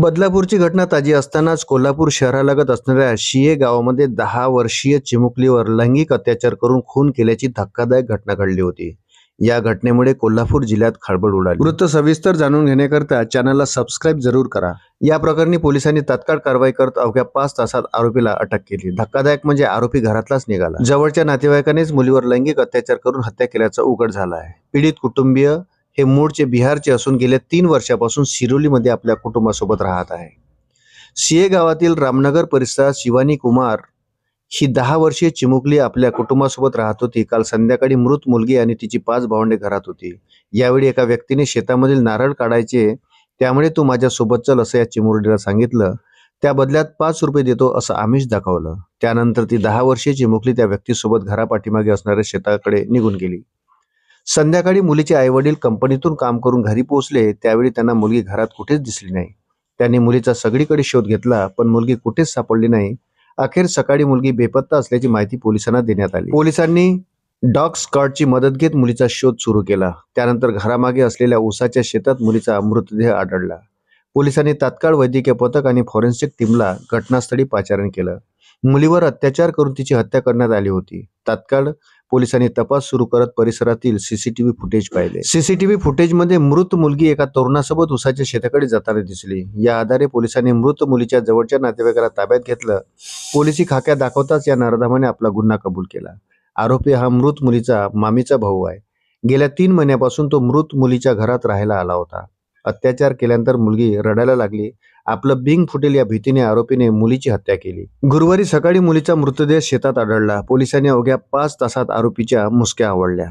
बदलापूरची घटना ताजी असतानाच कोल्हापूर शहरालगत असणाऱ्या शिये गावामध्ये दहा वर्षीय चिमुकलीवर लैंगिक अत्याचार करून खून केल्याची धक्कादायक घटना घडली होती. या घटनेमुळे कोल्हापूर जिल्ह्यात खळबळ उडाली. वृत्त सविस्तर जाणून घेण्याकरता चॅनलला सबस्क्राईब जरूर करा. या प्रकरणी पोलिसांनी तात्काळ कारवाई करत अवघ्या पाच तासात आरोपीला अटक केली. धक्कादायक म्हणजे आरोपी घरातलाच निघाला. जवळच्या नातेवाईकानेच मुलीवर लैंगिक अत्याचार करून हत्या केल्याचं उघड झालं आहे. पीडित कुटुंबीय हे मूळचे बिहारचे असून गेल्या तीन वर्षापासून सिरोलीमध्ये आपल्या कुटुंबासोबत राहत आहे. सिये गावातील रामनगर परिसरात शिवानी कुमार ही दहा वर्षीय चिमुकली आपल्या कुटुंबासोबत राहत होती. काल संध्याकाळी मृत मुलगी आणि तिची पाच भावंडे घरात होती. यावेळी एका व्यक्तीने शेतामधील नारळ काढायचे त्यामुळे तू माझ्या सोबत चल असं या चिमुरडीला सांगितलं. त्या बदल्यात पाच रुपये देतो असं आमिष दाखवलं. त्यानंतर ती दहा वर्षीय चिमुकली त्या व्यक्तीसोबत घरापाठीमागे असणाऱ्या शेताकडे निघून गेली. संध्याकाळी मुलीचे आईवडील कंपनीतून काम करून घरी पोहोचले त्यावेळी त्यांना मुलगी घरात कुठेच दिसली नाही. त्यांनी मुलीचा सगळीकडे शोध घेतला पण मुलगी कुठेच सापडली नाही. अखेर सकाळी मुलगी बेपत्ता असल्याची माहिती पोलिसांना देण्यात आली. पोलिसांनी डॉग स्कॉटची मदत घेत मुलीचा शोध सुरू केला. त्यानंतर घरामागे असलेल्या उसाच्या शेतात मुलीचा मृतदेह आढळला. पोलिसांनी तात्काळ वैद्यकीय पथक आणि फॉरेन्सिक टीमला घटनास्थळी पाचारण केलं. मुलीवर अत्याचार करून तिची हत्या करण्यात आली होती. तात्काळ पोलिसांनी तपास सुरू करत परिसरातील सीसीटीव्ही फुटेज पाहिले. सीसीटीव्ही फुटेजमध्ये मृत मुलगी एका तरुणासोबत उसाच्या शेताकडे जाताना दिसली. या आधारे पोलिसांनी मृत मुलीच्या जवळच्या नातेवाईकाला ताब्यात घेतलं. पोलिसी खाक्या दाखवताच या नरधामाने आपला गुन्हा कबूल केला. आरोपी हा मृत मुलीचा मामीचा भाऊ आहे. गेल्या तीन महिन्यापासून तो मृत मुलीच्या घरात राहायला आला होता. अत्याचार केल्यानंतर मुलगी रडायला लागली. आपलं बिंग फुटेल या भीतीने आरोपीने मुलीची हत्या केली. गुरुवारी सकाळी मुलीचा मृतदेह शेतात आढळला. पोलिसांनी अवघ्या पाच तासात आरोपीच्या मुसक्या आवडल्या.